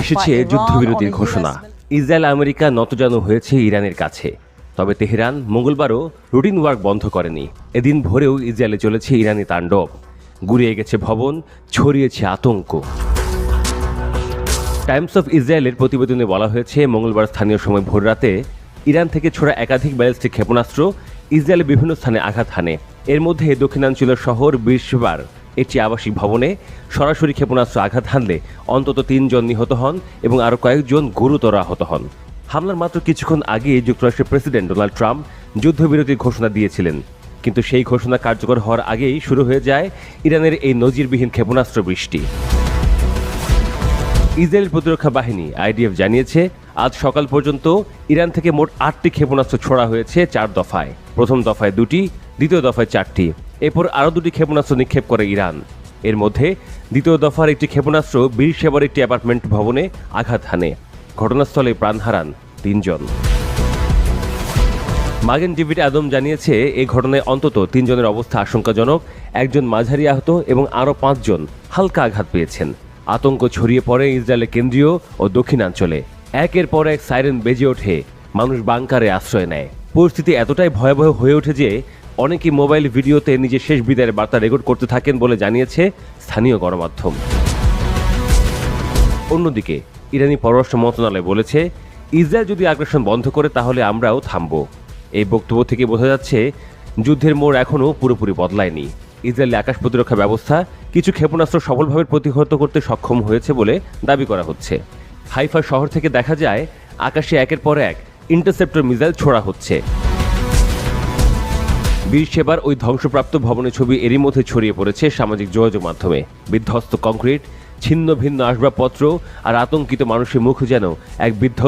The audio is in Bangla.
এসেছে যুদ্ধবিরতির ঘোষণা। ইসরায়েল আমেরিকা নতজানু হয়েছে ইরানের কাছে। তবে তেহরান মঙ্গলবারও রুটিন ওয়ার্ক বন্ধ করেনি। এদিন ভোরেও ইসরায়েলে চলেছে ইরানি তাণ্ডব। গুড়িয়ে গেছে ভবন ছড়িয়েছে আতঙ্ক। টাইমস অফ ইসরায়েলের প্রতিবেদনে বলা হয়েছে মঙ্গলবার স্থানীয় সময় ভোররাতে ইরান থেকে ছোড়া একাধিক ব্যালিস্টিক ক্ষেপণাস্ত্র ইসরায়েলের বিভিন্ন স্থানে আঘাত হানে। এর মধ্যে দক্ষিণাঞ্চলের শহর বৃহস্পতিবার একটি আবাসিক ভবনে সরাসরি ক্ষেপণাস্ত্র আঘাত হানলে অন্তত তিনজন নিহত হন এবং আরও কয়েকজন গুরুতর আহত হন। হামলার মাত্র কিছুক্ষণ আগে যুক্তরাষ্ট্রের প্রেসিডেন্ট ডোনাল্ড ট্রাম্প যুদ্ধবিরতির ঘোষণা দিয়েছিলেন। কিন্তু সেই ঘোষণা কার্যকর হওয়ার আগেই শুরু হয়ে যায় ইরানের এই নজিরবিহীন ক্ষেপণাস্ত্র বৃষ্টি। ইসরায়েল প্রতিরক্ষা বাহিনী, আইডিএফ, জানিয়েছে, আজ সকাল পর্যন্ত ইরান থেকে মোট আটটি ক্ষেপণাস্ত্র ছোড়া হয়েছে চার দফায়। প্রথম দফায় দুটি দ্বিতীয় দফায় চারটি। এরপর আরও দুটি ক্ষেপণাস্ত্র নিক্ষেপ করে ইরান। এর মধ্যে দ্বিতীয় দফার একটি ক্ষেপণাস্ত্র বীর সেবার একটি অ্যাপার্টমেন্ট ভবনে আঘাত হানে। ঘটনাস্থলে প্রাণ হারান তিনজন। মাগেন ডেভিড আদম জানিয়েছে এই ঘটনায় অন্তত তিনজনের অবস্থা আশঙ্কাজনক, একজন মাঝারি আহত এবং আরও পাঁচজন হালকা আঘাত পেয়েছেন। আতঙ্ক ছড়িয়ে পড়ে ইসরায়েলের কেন্দ্রীয় ও দক্ষিণাঞ্চলে। একের পর এক সাইরেন বেজে ওঠে, মানুষ বাংকারে আশ্রয় নেয়। পরিস্থিতি এতটাই ভয়াবহ হয়ে ওঠে যে অনেকেই মোবাইল ভিডিওতে নিজের শেষ বিদায়ের বার্তা রেকর্ড করতে থাকেন বলে জানিয়েছে স্থানীয় গণমাধ্যম। অন্যদিকে, ইরানি পররাষ্ট্র মন্ত্রণালয় বলেছে, ইসরায়েল যদি আগ্রাসন বন্ধ করে তাহলে আমরাও থামব। এই বক্তব্য থেকে বোঝা যাচ্ছে, যুদ্ধের মোড় এখনও পুরোপুরি বদলায়নি। ইসরায়েলি আকাশ প্রতিরক্ষা ব্যবস্থা কিছু ক্ষেপণাস্ত্র সফলভাবে প্রতিহত করতে সক্ষম হয়েছে বলে দাবি করা হচ্ছে। হাইফা শহর থেকে দেখা যায়, আকাশে একের পর এক ইন্টারসেপ্টর মিসাইল ছোড়া হচ্ছে। বীর সেবার ওই ধ্বংসপ্রাপ্ত ভবনের ছবি এরই মধ্যে ছড়িয়ে পড়েছে সামাজিক যোগাযোগ মাধ্যমে। বিধ্বস্ত কংক্রিট, ছিন্ন ভিন্ন আসবাবপত্র আর আতঙ্কিত মানুষের মুখ যেন এক বিধ্বস্ত